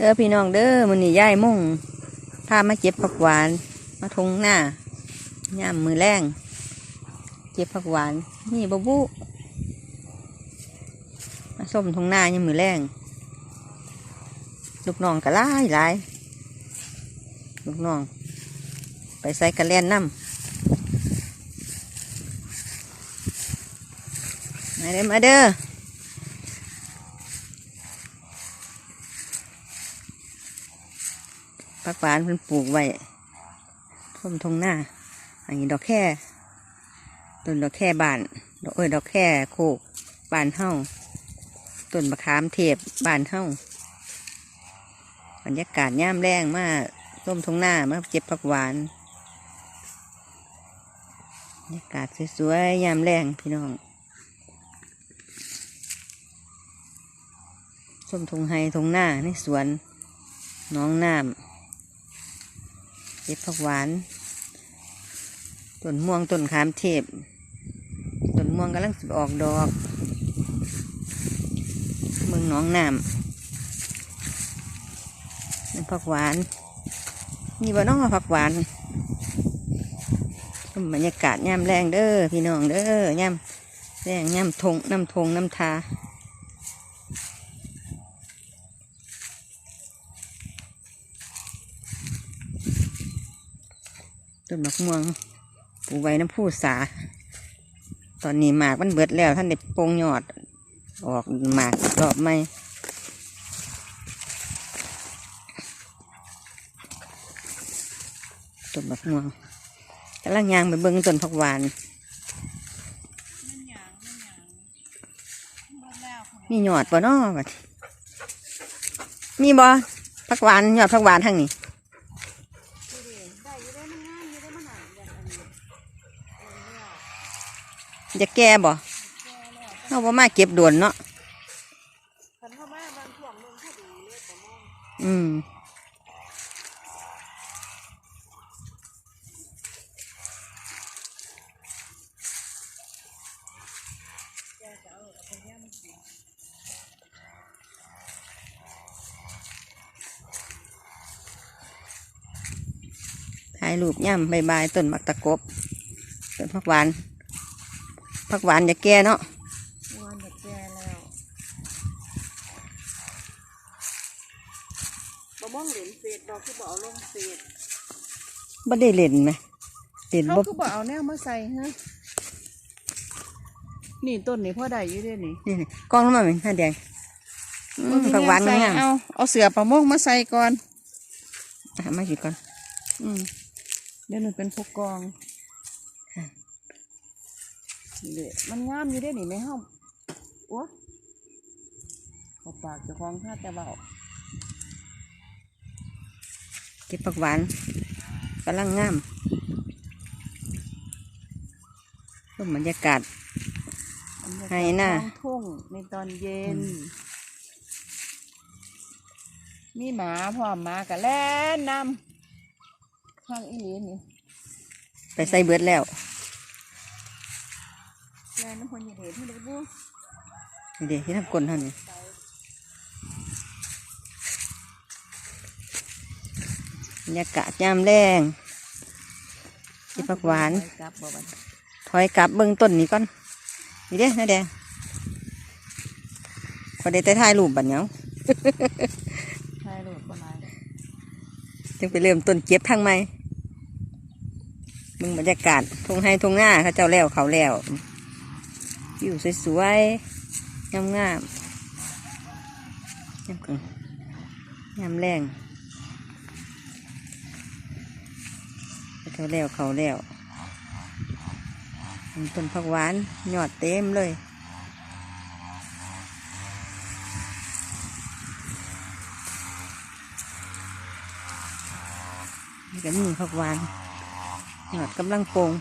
เด้อพี่น้องเด้อมันนี่ย่ายมุ่งพามาเก็บผักหวาน มาทงหน้าย่ามมือแรงเก็บผักหวาน นี่บบุมาส้มทงหน้าย่ามมือแรงลูกน้องก็หลายหลายลูกน้อง ไปใส่กระเลนน้ำมาเด้อมาเด้อ ผักหวานเพิ่นปลูกไว้ท่วมทงหน้า อันนี้ดอกแค่ต้นดอกแค่บานดอกเอ้ยดอกแค่โคกบานเฮ้าต้นมะขามเทพบานเฮ้าบรรยากาศย่ามแรงมากร่มทงหน้ามาเจ็บผักหวานบรรยากาศสวยๆยามแรงพี่น้องส้มทงไฮทงหน้าในสวนน้องน้ำ เก็บผักหวานต้นม่วงต้นขามเทพต้นม่วงกำลังสิออกดอก เมืองหนองน้ำเป็นผักหวานนี่บ่น้องผักหวานบรรยากาศย่ำแรงเด้อพี่น้องเด้อย่ำแรงย่ำทงน้ำทงน้ำทา ต้นมะม่วงปลูกไว้น้ำผู้สา ตอนนี้หมากมันเบิดแล้วท่านเด็โปงยอด ออกหมากรอบไม่ต้นมะม่วงกำลังยางไปเบิ้งต้นผักหวานมีหยอดบ่นาะบัดมีบ่ผักหวานหยอดผักหวานทางนี้ จะแก่บ่เอาบ่มาเก็บด่วนเนาะอืมถ่ายรูปย่ำใบายๆต้นมักตะกบต้นผักหวาน ผักหวานจะแก่เนาะวันเด็กแก่แล้วบ่มองเหรียญเศษดอกคือบ่เอาลงเศษบ่ได้เล่นไหมเล่นเขาบ่คือบ่เอาแนวมาใส่ฮะนี่ต้นนี่พ่อได้อยู่เด้นี่นี่นี่กล้องลงมาเป็นข้าแดงอืมผักหวานใส่งามเอาเอาเสือประมงมาใส่ก่อนๆอะมาหยิบก่อน อืมเดี๋ยวหนูเป็นผู้กอง ค่ะนี่เด้มันงามอยู่เด้นี่ไม่เฮาโอ้เขอปากเจะคล้าของข้าแต่เบาเก็บผักหวานกำลังงามชมบรรยากาศให้น่ะท้องทุ่งในตอนเย็น มีหมาพร้อมหมากับแล่นนำข้างอีหลีนี่ ไปใส่เบิดแล้ว แล่นน้ำคนยีเดชที่เด็กบูนี่เดี๋ยวที่ทำกลเท่านี้บรรยากาศยามแรงเก็บผักหวานกลับบ่บัดถอยกลับเบิ่งต้นนี้ก่อน นี่เด้นะแดงพอได้แต่ถ่ายรูปบัดเนาะใช่ลูกบ่หลายจึงไปเริ่มต้นเก็บทางไม่มึงบรรยากาศทงให้ทงหน้าเขาเจ้าแล้วเขาแล้ว อยู่สวยๆ งามงามๆยามกลางามแรงเขาเจ้าแล้วเขาแล้วต้นผักหวานยอดเต็มเลยนี่ก็มีผักหวานยอดกำลังโปร่ง